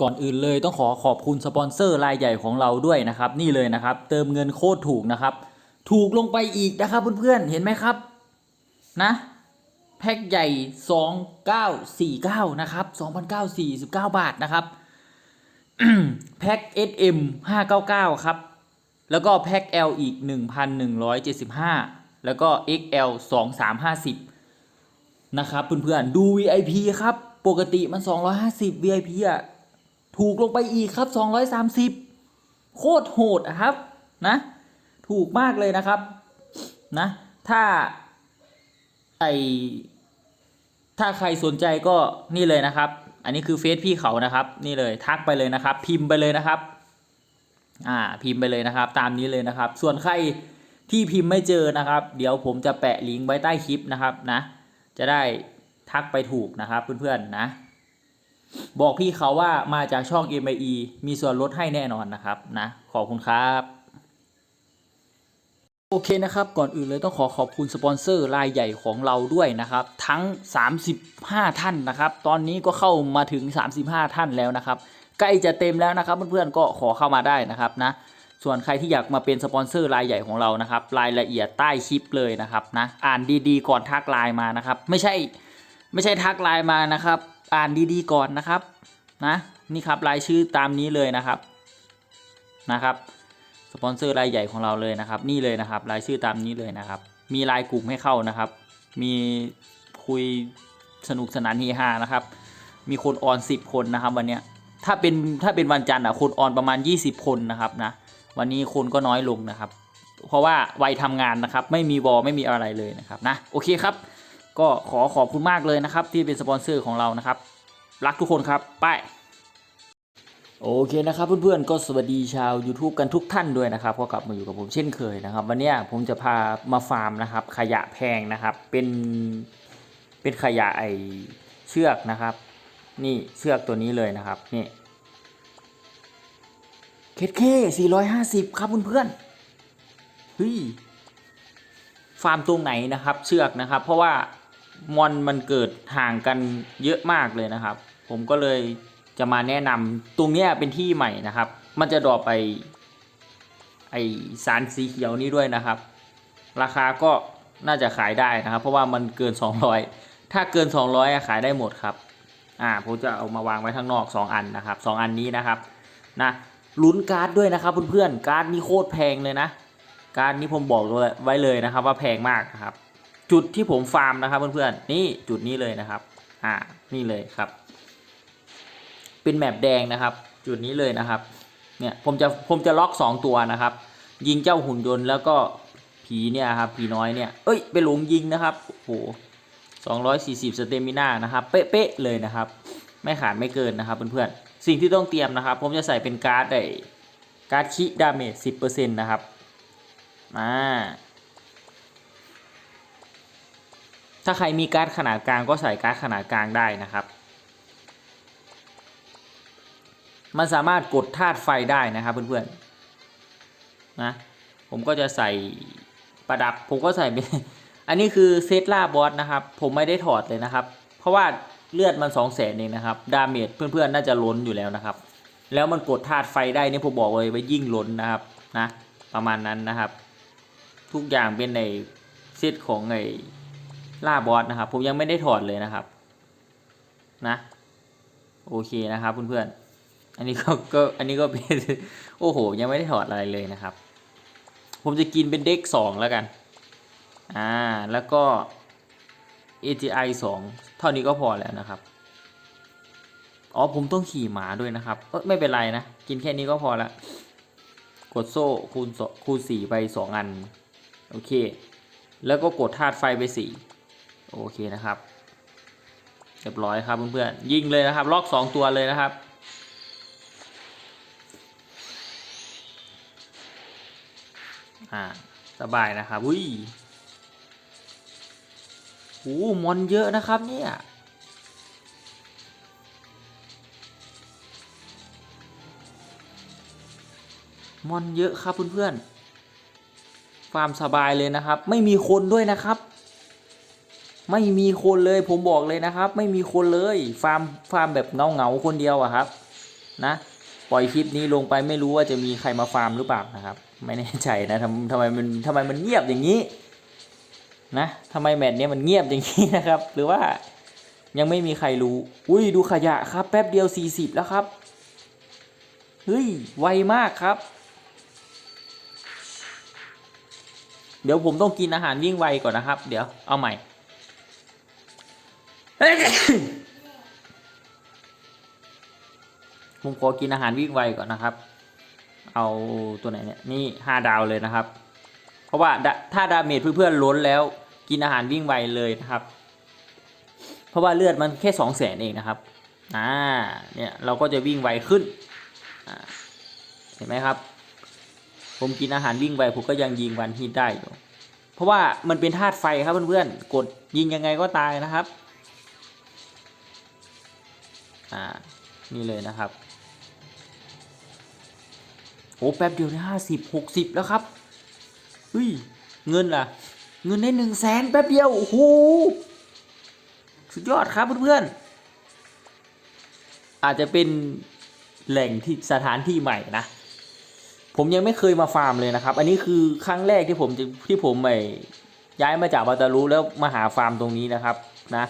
ก่อนอื่นเลยต้องขอขอบคุณสปอนเซอร์รายใหญ่ของเราด้วยนะครับ นี่เลยนะครับ เติมเงินโคตรถูกนะครับ ถูกลงไปอีกนะครับเพื่อนๆเห็นไหมครับนะแพ็คใหญ่ 2949 นะครับ 2,949 บาทนะครับ แพ็ค SM 599 ครับ แล้วก็แพ็ค L อีก 1,175 แล้วก็ XL 2350 นะครับเพื่อนๆ ดู VIP ครับ ปกติมัน 250 VIP อะ ถูกลงไปอีกครับ 230 โคตรโหดครับนะ ถูกมากเลยนะครับนะ ถ้าไอถ้าใครสนใจก็นี่เลยนะครับ อันนี้คือเฟซพี่เขานะครับ นี่เลยทักไปเลยนะครับ พิมพ์ไปเลยนะครับ อ่าพิมพ์ไปเลยนะครับ ตามนี้เลยนะครับ ส่วนใครที่พิมพ์ไม่เจอนะครับ เดี๋ยวผมจะแปะลิงก์ไว้ใต้คลิปนะครับนะ จะได้ทักไปถูกนะครับเพื่อนๆนะ บอกพี่เขาว่ามาจากช่อง m i e มีส่วนลดให้แน่นอนนะครับนะขอบคุณครับโอเคนะครับ ก่อนอื่นเลยต้องขอขอบคุณสปอนเซอร์รายใหญ่ของเราด้วยนะครับ ทั้ง 35 ท่านนะครับ ตอนนี้ก็เข้ามาถึง 35 ท่านแล้วนะครับ ใกล้จะเต็มแล้วนะครับเพื่อนๆก็ขอเข้ามาได้นะครับนะส่วนใครที่อยากมาเป็นสปอนเซอร์รายใหญ่ของเรานะครับ รายละเอียดใต้คลิปเลยนะครับนะอ่านดีๆ ก่อนทักไลน์มานะครับ ไม่ใช่ไม่ใช่ทักไลน์มานะครับ อ่านดีๆก่อนนะครับนะนี่ครับรายชื่อตามนี้เลยนะครับนะครับสปอนเซอร์รายใหญ่ของเราเลยนะครับ นี่เลยนะครับ รายชื่อตามนี้เลยนะครับ มีรายกลุ่มให้เข้านะครับ มีคุยสนุกสนานเฮฮานะครับ มีคนออน10 คนนะครับวันเนี้ยถ้าเป็นถ้าเป็นวันจันทร์อะคนออนประมาณ 20 คนนะครับนะวันนี้คนก็น้อยลงนะครับ เพราะว่าวัยทำงานนะครับ ไม่มีวอไม่มีอะไรเลยนะครับนะโอเคครับ ก็ขอขอบคุณมากเลยนะครับ ที่เป็นสปอนเซอร์ของเรานะครับ รักทุกคนครับไปโอเคนะครับเพื่อนๆก็สวัสดีชาว YouTube กันทุกท่านด้วยนะครับก็กลับมาอยู่กับผมเช่นเคยนะครับ วันนี้ผมจะพามาฟาร์มนะครับ ขยะแพงนะครับ เป็นเป็นขยะไอเชือกนะครับ นี่เชือกตัวนี้เลยนะครับนี่เคสเค450ครับเพื่อนๆเฮ้ยฟาร์มตรงไหนนะครับ เชือกนะครับ เพราะว่า มอนมันเกิดห่างกันเยอะมากเลยนะครับ ผมก็เลยจะมาแนะนำตรงนี้เป็นที่ใหม่นะครับ มันจะดรอปไปไอสารสีเขียวนี้ด้วยนะครับ ราคาก็น่าจะขายได้นะครับ เพราะว่ามันเกิน 200 ถ้าเกิน 200อขายได้หมดครับอ่าผมจะเอามาวางไว้ข้างนอก 2 อันนะครับ 2 อันนี้นะครับนะลุ้นการ์ดด้วยนะครับเพื่อนๆการ์ดนี้โคตรแพงเลยนะ การ์ดนี้ผมบอกไว้เลยนะครับว่าแพงมากนะครับ จุดที่ผมฟาร์มนะครับเพื่อนๆนี่จุดนี้เลยนะครับ อ่านี่เลยครับ เป็นแมปแดงนะครับ จุดนี้เลยนะครับ เนี่ยผมจะผมจะล็อก 2 ตัวนะครับ ยิงเจ้าหุ่นยนต์แล้วก็ผีเนี่ยครับผีน้อยเนี่ยเอ้ยไปหลงยิงนะครับโอ้โห240สเตมิน่านะครับเป๊ะๆเลยนะครับ ไม่ขาดไม่เกินนะครับเพื่อนๆสิ่งที่ต้องเตรียมนะครับ ผมจะใส่เป็นการ์ดไอการ์ดคิดาเมจ10%นะครับอ่า ถ้าใครมีการ์ดขนาดกลางก็ใส่การ์ดขนาดกลางได้นะครับ มันสามารถกดธาตุไฟได้นะครับเพื่อนๆนะผมก็จะใส่ประดับผมก็ใส่ไปอันนี้คือเซตล่าบอสนะครับ ผมไม่ได้ถอดเลยนะครับ เพราะว่าเลือดมันสองแสนเองนะครับ ดาเมจเพื่อนๆน่าจะล้นอยู่แล้วนะครับ แล้วมันกดธาตุไฟได้นี่ผมบอกเลยว่ายิ่งล้นนะครับนะ ประมาณนั้นนะครับ ทุกอย่างเป็นในเซตของไอ ล่าบอสนะครับ ผมยังไม่ได้ถอดเลยนะครับ นะ โอเคนะครับเพื่อนๆอันนี้ก็ก็อันนี้ก็เป็นโอ้โห ยังไม่ได้ถอดอะไรเลยนะครับ ผมจะกินเป็นเด็กสองแล้วกัน อ่าแล้วก็ AGI 2 เท่านี้ก็พอแล้วนะครับ อ๋อผมต้องขี่หมาด้วยนะครับเอ้ยไม่เป็นไรนะ กินแค่นี้ก็พอละ กดโซ่คูณคูณสี่ไปสองอัน โอเค แล้วก็กดธาตุไฟไปสี่ โอเคนะครับเรียบร้อยครับเพื่อนๆยิงเลยนะครับ ล็อกสองตัวเลยนะครับอ่าสบายนะครับอุ้ยโอ้มอนเยอะนะครับเนี่ยมอนเยอะครับเพื่อนๆฟาร์มสบายเลยนะครับ ไม่มีคนด้วยนะครับ ไม่มีคนเลยผมบอกเลยนะครับ ไม่มีคนเลยฟาร์มฟาร์มแบบเงาเงาคนเดียวอะครับ นะปล่อยคลิปนี้ลงไปไม่รู้ว่าจะมีใครมาฟาร์มหรือเปล่านะครับ ไม่แน่ใจนะทำทำไมมันทำไมมันเงียบอย่างนี้นะทำไมแมตช์เนี้ยมันเงียบอย่างนี้นะครับ หรือว่ายังไม่มีใครรู้ อุ้ยดูขยะครับ แป๊บเดียว 40 แล้วครับเฮ้ยไวมากครับ เดี๋ยวผมต้องกินอาหารวิ่งไวก่อนนะครับ เดี๋ยวเอาใหม่ ผมขอกินอาหารวิ่งไวก่อนนะครับ เอาตัวไหนเนี่ยนี่ห้าดาวเลยนะครับ เพราะว่าถ้าดาเมจเพื่อนๆล้นแล้วกินอาหารวิ่งไวเลยนะครับ เพราะว่าเลือดมันแค่สองแสนเองนะครับอ่าเนี่ยเราก็จะวิ่งไวขึ้นเห็นไหมครับ ผมกินอาหารวิ่งไวผมก็ยังยิงวันฮิตได้อยู่เพราะว่ามันเป็นธาตุไฟครับเพื่อนๆกดยิงยังไงก็ตายนะครับ อ่านี่เลยนะครับโอ้แป๊บเดียวได้ห้าสิบหกสิบแล้วครับเฮ้ยเงินล่ะ เงินได้หนึ่งแสนแป๊บเดียวโอ้โหสุดยอดครับเพื่อนๆอาจจะเป็นแหล่งที่สถานที่ใหม่นะ ผมยังไม่เคยมาฟาร์มเลยนะครับ อันนี้คือครั้งแรกที่ผมที่ผมไปย้ายมาจากบาตารุแล้วมาหาฟาร์มตรงนี้นะครับนะ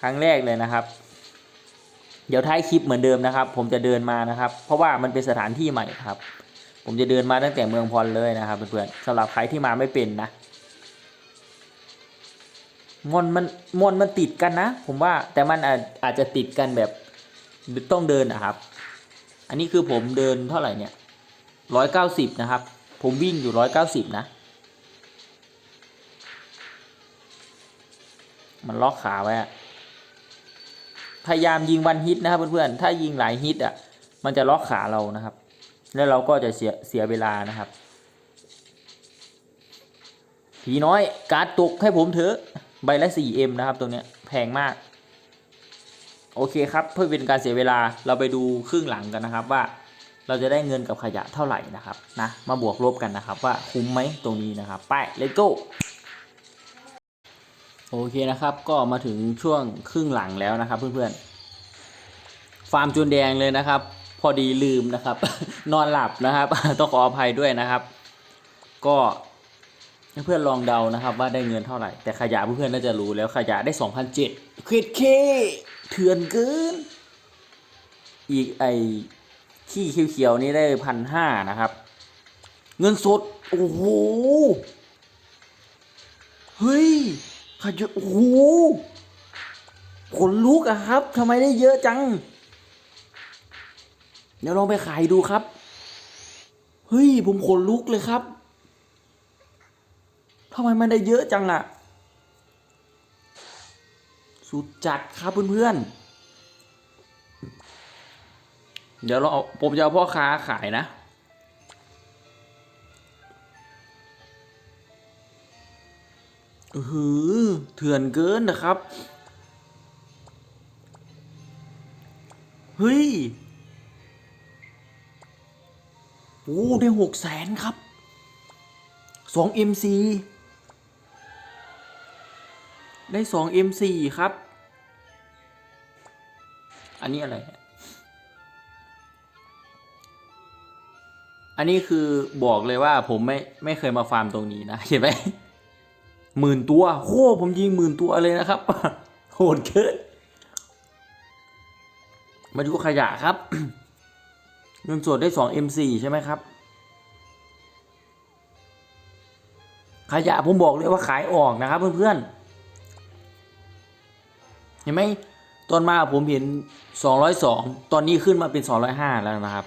ครั้งแรกเลยนะครับ เดี๋ยวท้ายคลิปเหมือนเดิมนะครับ ผมจะเดินมานะครับ เพราะว่ามันเป็นสถานที่ใหม่ครับ ผมจะเดินมาตั้งแต่เมืองพรเลยนะครับเพื่อนๆสำหรับใครที่มาไม่เป็นนะมอนมันมอนมันติดกันนะ ผมว่าแต่มันอาจอาจจะติดกันแบบต้องเดินนะครับ อันนี้คือผมเดินเท่าไหร่เนี่ยร้อยเก้าสิบนะครับ ผมวิ่งอยู่ร้อยเก้าสิบนะ มันล็อกขาไว้อะ พยายามยิงวันฮิตนะครับเพื่อนๆ ถ้ายิงหลายฮิตอะ มันจะล็อกขาเรานะครับ แล้วเราก็จะเสียเสียเวลานะครับ ผีน้อยการ์ดตกให้ผมเถอะ ใบละ 4M นะครับตรงเนี้ยแพงมาก โอเคครับ เพื่อเป็นการเสียเวลาเราไปดูครึ่งหลังกันนะครับว่าเราจะได้เงินกับขยะเท่าไหร่นะครับนะมาบวกลบกันนะครับว่าคุ้มไหมตรงนี้นะครับ ไป let's go โอเคนะครับ ก็มาถึงช่วงครึ่งหลังแล้วนะครับเพื่อนๆ ฟาร์มจูนแดงเลยนะครับ พอดีลืมนะครับ นอนหลับนะครับ ต้องขออภัยด้วยนะครับ ก็เพื่อนลองเดานะครับ ว่าได้เงินเท่าไหร่ แต่ขยะเพื่อนๆน่าจะรู้แล้วขยะได้2 0 0 7เคดเคเถื่อนเกิน อีกไอขี้เขียวๆนี้ได้พันห้านะครับ เงินสด โอ้โห เฮ้ย ขยะโอ้โหขนลุกอะครับทำไมได้เยอะจัง เดี๋ยวลองไปขายดูครับ เฮ้ย ผมขนลุกเลยครับทำไมมันได้เยอะจังอะสุดจัดครับเพื่อนๆเดี๋ยวเราเอาผมจะเอาพ่อค้าขายนะ เถื่อนเกินนะครับ เฮ้ย โอ้ได้หกแสนครับสอง MC ได้สอง MC ครับ อันนี้อะไร อันนี้คือบอกเลยว่าผมไม่ไม่เคยมาฟาร์มตรงนี้นะ เห็นไหม หมื่นตัวโค้ผมยิงหมื่นตัวเลยนะครับโหดเกินมาดูขยะครับ เงินสดได้สอง M4 ใช่ไหมครับ ขยะผมบอกเลยว่าขายออกนะครับเพื่อนๆ เห็นไหมตอนมาผมเห็น 202 ตอนนี้ขึ้นมาเป็น 205 แล้วนะครับ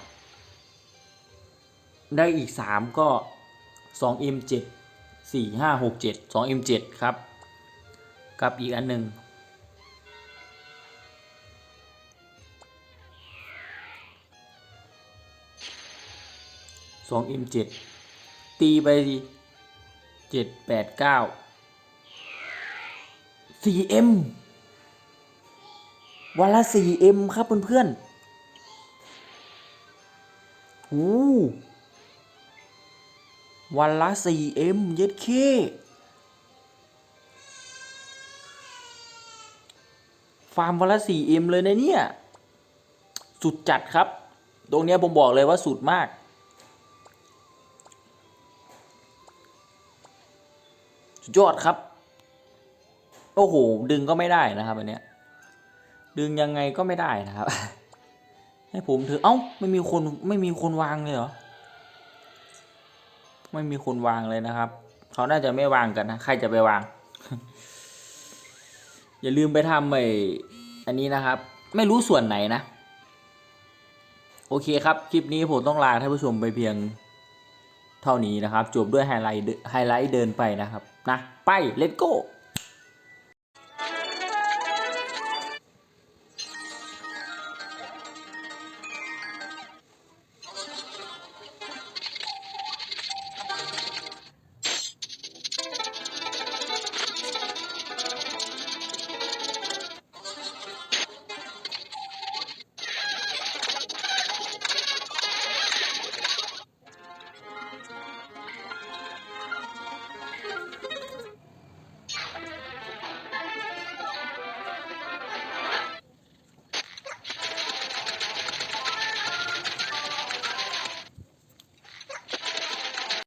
ได้อีก 3 ก็ 2M7 4 5 6 7 2M7 ครับกับอีกอันหนึ่ง 2M7 ตีไปเจ็ดแปดเก้า 4M วันละ 4M ครับเพื่อนๆโอ้ วันละ 4M เย็ดเคฟาร์มวันละ 4M เลยนะเนี่ย สุดจัดครับ ตรงเนี้ยผมบอกเลยว่าสุดมาก สุดยอดครับ โอ้โห ดึงก็ไม่ได้นะครับอันเนี้ย ดึงยังไงก็ไม่ได้นะครับ ให้ผมถือ เอ้า ไม่มีคน ไม่มีคนวางเลยเหรอ ไม่มีคนวางเลยนะครับ เขาน่าจะไม่วางกันนะ ใครจะไปวาง อย่าลืมไปทำไอ้อันนี้นะครับ ไม่รู้ส่วนไหนนะ โอเคครับ คลิปนี้ผมต้องลาท่านผู้ชมไปเพียงเท่านี้นะครับ จบด้วยไฮไลท์เดไฮไลท์เดินไปนะครับ นะ ไปเลตโก้